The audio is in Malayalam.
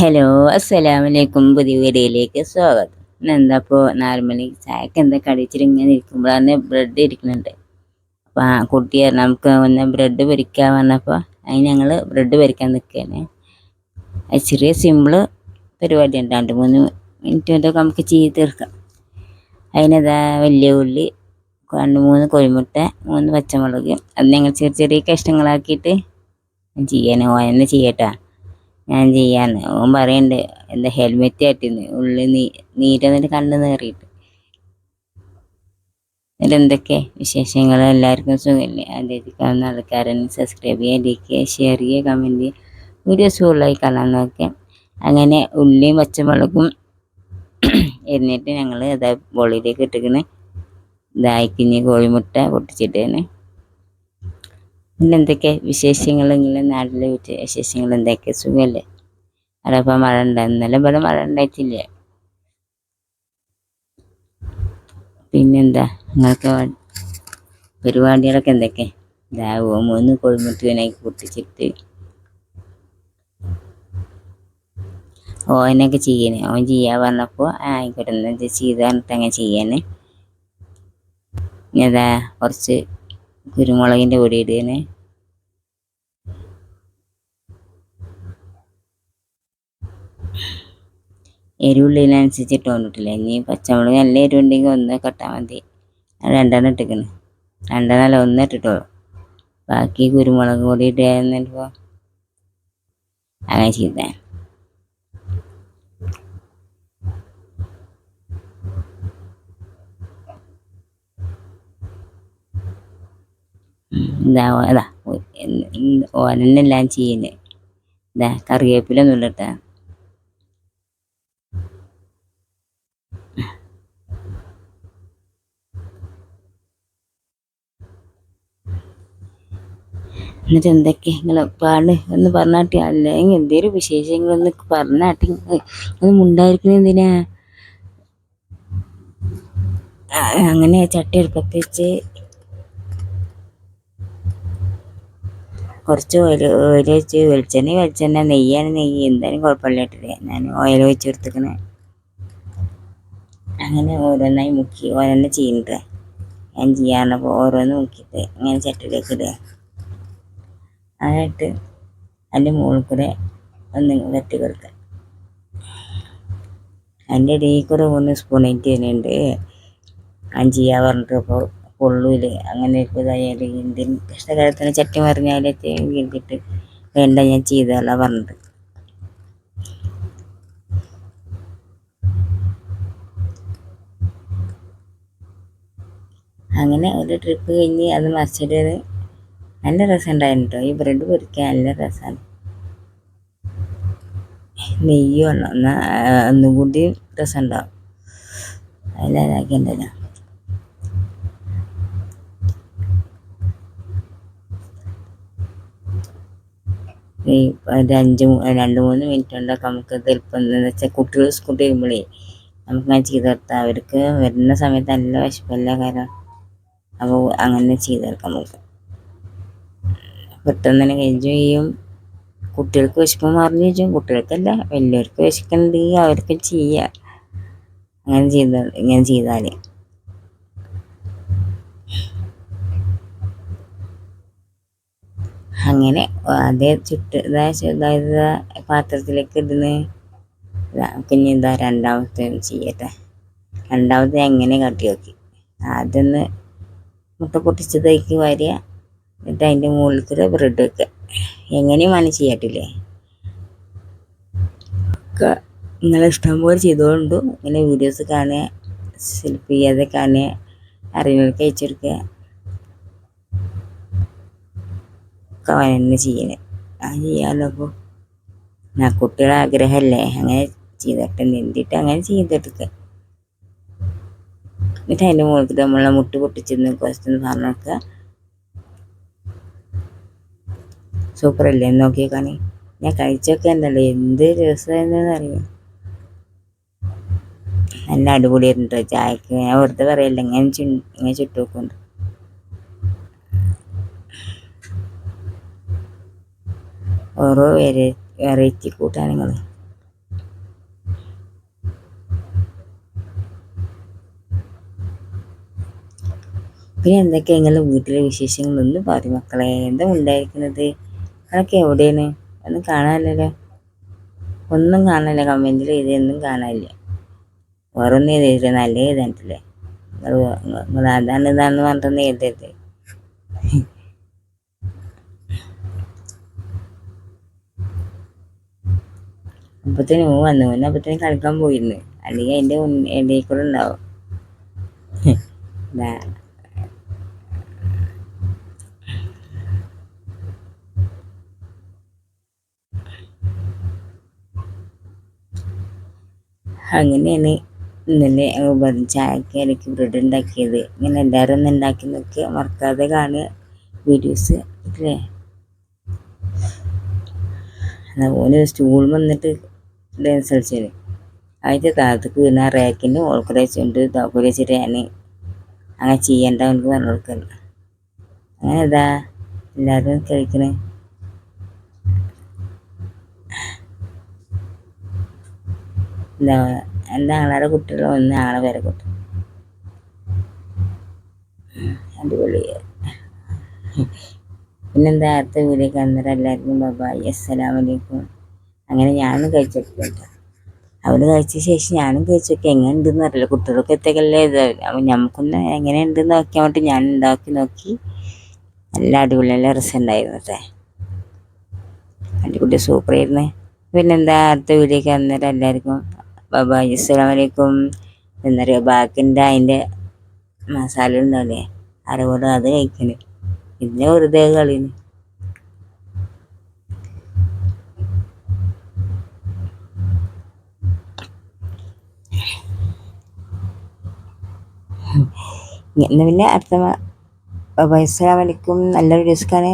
ഹലോ അസ്സലാമലൈക്കും പുതിയ വീഡിയോയിലേക്ക് സ്വാഗതം. നാല് മണി ചായക്ക് എന്താ കടിച്ചിട്ട് ഇങ്ങനെ ഇരിക്കുമ്പോഴാണ് ബ്രെഡ് ഇരിക്കുന്നുണ്ട് അപ്പോൾ ആ കുട്ടി നമുക്ക് ഒന്ന് ബ്രെഡ് പൊരിക്കാൻ പറഞ്ഞപ്പോൾ അതിന് ഞങ്ങൾ ബ്രെഡ് പൊരിക്കാൻ നിൽക്കുകയാണ് ചെറിയ പരിപാടി ഉണ്ട് രണ്ട് മൂന്ന് മിനിറ്റ് കൊണ്ടൊക്കെ നമുക്ക് ചെയ്ത് തീർക്കാം. അതിനതാ വലിയ ഉള്ളി രണ്ട് മൂന്ന് കോഴിമുട്ട മൂന്ന് പച്ചമുളക്. അത് ഞങ്ങൾ ചെറിയ ചെറിയ കഷ്ണങ്ങളാക്കിയിട്ട് ചെയ്യാൻ ഓയെന്ന് ചെയ്യട്ടാ. ഞാൻ ചെയ്യാന്ന്. ഓൻ പറയണ്ട് എന്താ ഹെൽമെറ്റ് ആട്ടിന്ന് ഉള്ളിൽ നീ നീരെന്നിട്ട് കണ്ണു നേറിയിട്ട് എന്നിട്ട് എന്തൊക്കെ വിശേഷങ്ങൾ എല്ലാവർക്കും സുഖമില്ലേ ആദ്യമായിട്ട് ആൾക്കാരെന്നെ സബ്സ്ക്രൈബ് ചെയ്യുക ലൈക്ക് ഷെയർ ചെയ്യുക കമന്റ് ചെയ്യുക വീഡിയോസ് ഫുള്ളായി കാണാൻ നോക്കുക അങ്ങനെ ഉള്ളിയും പച്ചമുളകും എന്നിട്ട് ഞങ്ങൾ അതാ ബോളിലേക്ക് ഇതായി ഇതായിക്കിഞ്ഞ് കോഴിമുട്ട പൊട്ടിച്ചിട്ട് പിന്നെ എന്തൊക്കെ വിശേഷങ്ങൾ നിങ്ങളുടെ നാട്ടിലെ വിശേഷങ്ങൾ എന്തൊക്കെ? സുഖമല്ലേ അവിടെ ഇപ്പം മഴ ഉണ്ടായി ഇന്നലെ ഇവിടെ മഴ ഉണ്ടായിട്ടില്ല പിന്നെന്താ? നിങ്ങൾക്ക് പരിപാടികളൊക്കെ എന്തൊക്കെ? ഇതാവോ മൂന്ന് കോഴിമുട്ടിനായി പൊട്ടിച്ചിട്ട്. ഓനൊക്കെ ചെയ്യണേ. ഓൻ ചെയ്യാൻ പറഞ്ഞപ്പോൾ ആയിക്കോട്ടെ. എന്താ ചെയ്ത് പറഞ്ഞിട്ട് അങ്ങനെ ചെയ്യാനേ ഇതാ കുറച്ച് കുരുമുളകിന്റെ പൊടി ഇടുകയാണ് എരിവുള്ളതിനനുസരിച്ച് ഇട്ട് കൊണ്ടിട്ടില്ല. ഇനി പച്ചമുളക് നല്ല എരിവുണ്ടെങ്കിൽ ഒന്ന് കട്ടാൽ മതി. രണ്ടെണ്ണം ഇട്ടിക്കണ്. രണ്ടെണ്ണല്ല ഒന്ന് ഇട്ടിട്ടോളൂ ബാക്കി കുരുമുളക് പൊടി ഇട്ടായിരുന്നപ്പോൾ അങ്ങനെ ചെയ്തേ എന്താ അതാ ഓനെല്ലാം ചെയ്യുന്നത് ഇതാ കറിവേപ്പില ഒന്നുമില്ലട്ടാ എന്നിട്ട് എന്തൊക്കെ? നിങ്ങൾ പാട് എന്ന് പറഞ്ഞാട്ടി. അല്ലെങ്കിൽ എന്തേലും വിശേഷങ്ങളൊന്ന് പറഞ്ഞാട്ടി. അത് മുണ്ടായിരിക്കുന്ന എന്തിനാ? അങ്ങനെ ചട്ടി എടുപ്പത്ത് കുറച്ച് ഓയിൽ ഓയിൽ വെച്ച് വെളിച്ചെണ്ണ വെളിച്ചെണ്ണ നെയ്യാണ് നെയ്യ്. എന്തായാലും കുഴപ്പമില്ല കുഴപ്പമില്ലാട്ടില്ല ഞാൻ ഓയിൽ വെച്ച് കൊടുത്തേക്കണേ അങ്ങനെ ഓരോന്നായി മുക്കി. ഓരോന്ന് ചെയ്യുന്നത് ഞാൻ ചെയ്യാറുണ്ടപ്പോൾ ഓരോന്ന് മുക്കിയിട്ട് ഇങ്ങനെ ചട്ടിയിലേക്ക് ഇടുക. അതായിട്ട് അതിന്റെ മുകളിൽ കൂടെ ഒന്ന് തട്ടി കൊടുക്കുക. അതിന്റെ ഇടയിൽ കൂടെ മൂന്ന് സ്പൂൺ ഇട്ട് തന്നെയുണ്ട് ചെയ്യാൻ പറഞ്ഞിട്ട് അപ്പോൾ കൊള്ളൂൽ അങ്ങനെ ഇതായാൽ ഇന്ത്യൻ കഷ്ടകാലത്തിന് ചട്ടി മറിഞ്ഞാലൊക്കെ വീണ്ടിട്ട് വേണ്ട ഞാൻ ചെയ്തല്ല പറഞ്ഞത്. അങ്ങനെ ഒരു ട്രിപ്പ് കഴിഞ്ഞ് അത് മറിച്ചിട്ട് നല്ല രസം ഉണ്ടായിരുന്നു കേട്ടോ ഈ ബ്രെഡ് പൊരിക്കാൻ നല്ല രസമാണ് നെയ്യ് വേണം എന്നാൽ ഒന്നും കൂടി രസം ഈ ഒരു അഞ്ച് രണ്ട് മൂന്ന് മിനിറ്റ് കൊണ്ടൊക്കെ നമുക്ക് എളുപ്പം എന്താണെന്ന് വെച്ചാൽ കുട്ടികൾ സ്കൂട്ടി വരുമ്പോഴേ നമുക്ക് അങ്ങനെ ചെയ്ത് കൊടുത്താൽ അവർക്ക് വരുന്ന സമയത്ത് നല്ല വിശപ്പല്ല കാരണം അപ്പോൾ അങ്ങനെ ചെയ്ത് കൊടുക്കാം നമുക്ക് പെട്ടെന്ന് തന്നെ കഴിയും ചെയ്യും. കുട്ടികൾക്ക് വിശപ്പ് മാറിഞ്ഞ് ചെയ്യും കുട്ടികൾക്കല്ല വലിയവർക്ക് വിശക്കുന്നുണ്ടെങ്കിൽ അവർക്ക് ചെയ്യാം. അങ്ങനെ ചെയ്ത ഇങ്ങനെ ചെയ്താൽ അങ്ങനെ അതേ ചുട്ട് ഇതായത് പാത്രത്തിലേക്ക് ഇടുന്ന. പിന്നെ എന്താ രണ്ടാമത്തെ ചെയ്യട്ടെ. രണ്ടാമത്തെ എങ്ങനെ കട്ടി നോക്കി. ആദ്യമൊന്ന് മുട്ട പൊട്ടിച്ചതേക്ക് വരിക എന്നിട്ട് അതിന്റെ മുകളിൽ ബ്രെഡ് വെക്കുക എങ്ങനെയും വേണം ചെയ്യട്ടില്ലേ? ഒക്കെ നിങ്ങളെ ഇഷ്ടം പോലെ ചെയ്തുകൊണ്ടു ഇങ്ങനെ വീഡിയോസ് കാണുക സെൽഫ് ചെയ്യാതെ കാണുക അറിയുന്നവർക്ക് അയച്ചു കൊടുക്കുക. ഒക്കെ അവൻ തന്നെ ചെയ്യണേ. ആ ചെയ്യാമല്ലോ അപ്പോൾ ഞാൻ കുട്ടികളെ ആഗ്രഹമല്ലേ അങ്ങനെ ചെയ്തിട്ട് നിന്നിട്ട് അങ്ങനെ ചെയ്തെടുക്കുക എന്നിട്ട് അതിന്റെ മുകളിൽ നമ്മളെ മുട്ട് പൊട്ടിച്ചെന്ന് കുറച്ചൊന്ന് പറഞ്ഞു സൂപ്പർ അല്ലേ നോക്കിയേക്കാണേ. ഞാൻ കഴിച്ചൊക്കെ ഉണ്ടല്ലോ. എന്ത് രസമായിരുന്നെന്ന് അറിയാം നല്ല അടിപൊളിയായിരുന്നു ചായക്ക് ഞാൻ വെറുതെ പറയല്ല. ഇങ്ങനെ ചു ഇങ്ങനെ ചുട്ടു ഓരോ വെറൈ വെറൈറ്റി കൂട്ടാനങ്ങൾ പിന്നെ എന്തൊക്കെയെങ്കിലും വീട്ടിലെ വിശേഷങ്ങൾ ഒന്ന് പറയും മക്കളെ? എന്താ ഉണ്ടായിരിക്കുന്നത്? അതൊക്കെ എവിടെയാണ്? ഒന്നും കാണാനല്ലോ ഒന്നും കാണാനില്ല. കമന്റിൽ ഇതൊന്നും കാണാനില്ല. വേറൊന്നും എഴുതിയില്ല നല്ല എഴുതാനിട്ടില്ലേ? നിങ്ങൾ നിങ്ങൾ അതാണ് ഇതാണെന്ന് പറഞ്ഞിട്ടൊന്നും എഴുതരുത്. അപ്പത്തേന് ഓ വന്നു ഓന് അപ്പത്തേന് കളിക്കാൻ പോയിരുന്നു. അല്ലെങ്കിൽ അതിന്റെ ഇടയിൽ കൂടെ ഉണ്ടാവും. അങ്ങനെയാണ് ഇന്നലെ ചായക്ക് ഇടയ്ക്ക് ബ്രെഡ് ഉണ്ടാക്കിയത്. ഇങ്ങനെ എല്ലാവരും ഒന്ന് ഉണ്ടാക്കി നോക്കി മറക്കാതെ കാണുക. വീഡിയോസ് അല്ലേ ഓന് സ്റ്റൂൾ വന്നിട്ട് കളിച്ചത് അതിന്റെ താഴത്തേക്ക് വീണ റാക്കിന്റെ ഓൾക്കൂടെ വെച്ചുകൊണ്ട് താക്കൂടെ വെച്ചിട്ട് ഞാൻ അങ്ങനെ ചെയ്യണ്ട എനിക്ക് പറഞ്ഞു കൊടുക്കുന്നു അങ്ങനെ ഇതാ എല്ലാവരും കഴിക്കണേ എന്താ എന്റെ ആങ്ങളെ കുട്ടികൾ ഒന്ന് ആളെ വരെ കുട്ടി അടിപൊളി. പിന്നെന്താ അടുത്ത വീഡിയോ കാണുന്നവരെ എല്ലാവർക്കും ബബായ് അസ്സലാമലൈക്കും അങ്ങനെ ഞാനും കഴിച്ചോക്കില്ല അവർ കഴിച്ച ശേഷം ഞാനും കഴിച്ചോക്കി എങ്ങനെ ഉണ്ടെന്ന് അറിയില്ല. കുട്ടികൾക്ക് എത്തേക്കല്ലേ ഇത്? അപ്പം നമുക്കൊന്ന് എങ്ങനെ ഉണ്ടെന്ന് നോക്കിയാൽ വേണ്ടി ഞാൻ ഉണ്ടാക്കി നോക്കി. നല്ല അടിപൊളി നല്ല രസം ഉണ്ടായിരുന്നു കേട്ടോ അടിപൊളി സൂപ്പർ ആയിരുന്നു. പിന്നെന്താ അടുത്ത വീഡിയോക്ക് അന്നേരം എല്ലാവർക്കും ബബായ് അസ്സലാമലൈക്കും എന്നറിയോ ബാക്കിന്റെ അതിന്റെ മസാല ഉണ്ടാവില്ലേ അരവോട് അത് കഴിക്കണേ പിന്നെ വെറുതെ കളിന് എന്നാ പിന്നെ അടുത്ത പൈസ അസ്സലാമലൈക്കും നല്ലൊരു ഡിസ്കാണ്